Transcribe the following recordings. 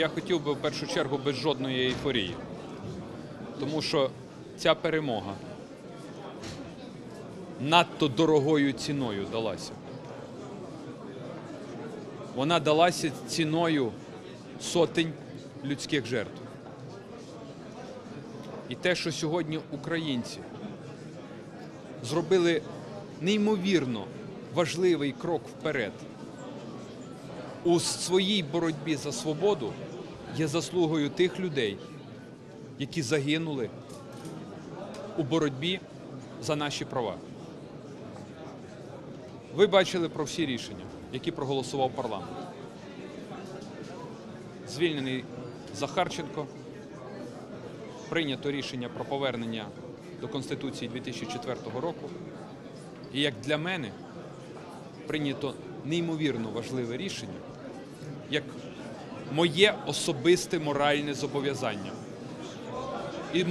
Я хотів би в першу чергу без жодної ейфорії, тому що ця перемога надто дорогою ціною далася. Вона далася ціною сотень людських жертв. І те, що сьогодні українці зробили неймовірно важливий крок вперед у своїй боротьбі за свободу, є заслугою тих людей, які загинули у боротьбі за наші права. Ви бачили про всі рішення, які проголосував парламент. Звільнений Захарченко, прийнято рішення про повернення до Конституції 2004 року. І як для мене прийнято неймовірно важливе рішення, як моє особисте моральне зобов'язання. І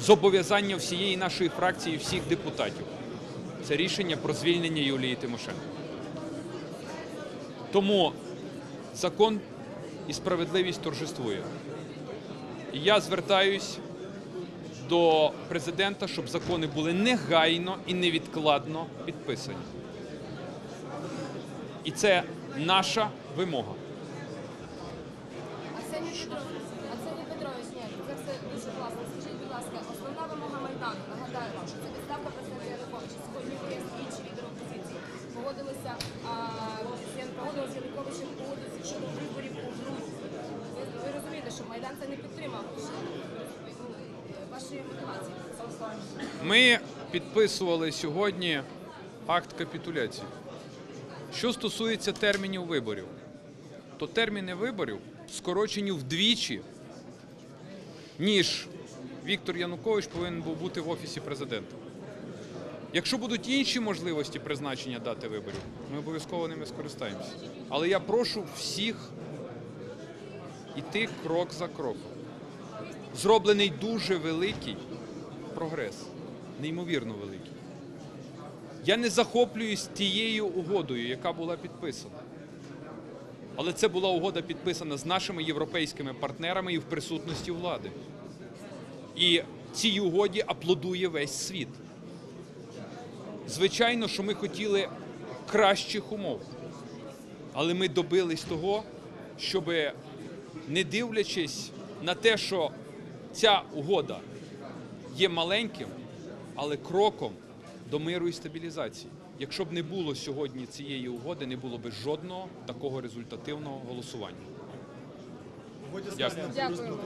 зобов'язання всієї нашої фракції, всіх депутатів. Це рішення про звільнення Юлії Тимошенко. Тому закон і справедливість торжествує. І я звертаюсь до президента, щоб закони були негайно і невідкладно підписані. І це наша вимога. Основна вимога Майдану, нагадаю вам, що це відставка президента Януковича. Сьогодні як інші лідери опозиції, погодилися, з- Януковичем угоду щодо виборів у грудні. Ви, ви розумієте, що Майдан це не підтримав. Ваші мотивації. Ми підписували сьогодні акт капітуляції. Що стосується термінів виборів, то терміни виборів скорочені вдвічі, ніж Віктор Янукович повинен був бути в офісі президента. Якщо будуть інші можливості призначення дати виборів, ми обов'язково ними скористаємося. Але я прошу всіх іти крок за кроком. Зроблений дуже великий прогрес, неймовірно великий. Я не захоплююсь тією угодою, яка була підписана. Але це була угода підписана з нашими європейськими партнерами і в присутності влади. І цій угоді аплодує весь світ. Звичайно, що ми хотіли кращих умов. Але ми добились того, щоб, не дивлячись на те, що ця угода є маленьким, але кроком до миру і стабілізації. Якщо б не було сьогодні цієї угоди, не було б жодного такого результативного голосування. Дякую. Дякую.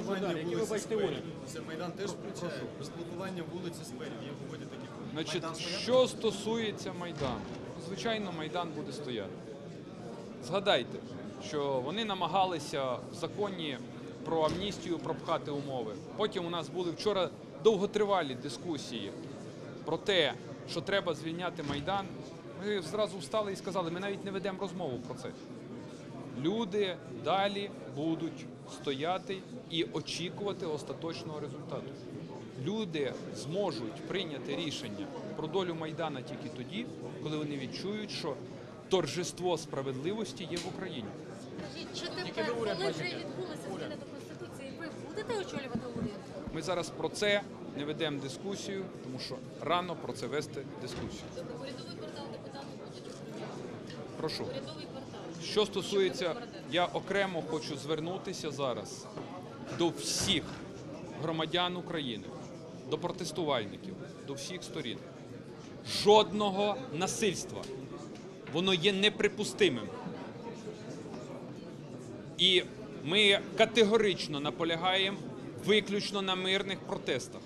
Майдан теж включає розблокування вулиці скверів. Є в такі. Значить, що стосується Майдану, звичайно, Майдан буде стояти. Згадайте, що вони намагалися в законі про амністію пропхати умови. Потім у нас були вчора довготривалі дискусії про те, що треба звільняти Майдан. Ми зразу встали і сказали, ми навіть не ведемо розмову про це. Люди далі будуть стояти і очікувати остаточного результату. Люди зможуть прийняти рішення про долю Майдана тільки тоді, коли вони відчують, що торжество справедливості є в Україні. Скажіть, що тепер, коли вже відбулися зміни до Конституції, ви будете очолювати уряд? Ми зараз про це не ведемо дискусію, тому що рано про це вести дискусію. Урядовий квартал депутати будуть. Прошу. Урядовий квартал. Що стосується, я окремо хочу звернутися зараз до всіх громадян України, до протестувальників, до всіх сторін. Жодного насильства. Воно є неприпустимим. І ми категорично наполягаємо виключно на мирних протестах.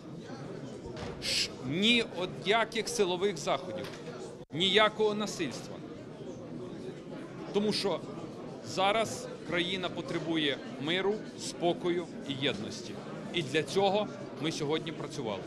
Ні от силових заходів, ніякого насильства. Тому що зараз країна потребує миру, спокою і єдності. І для цього ми сьогодні працювали.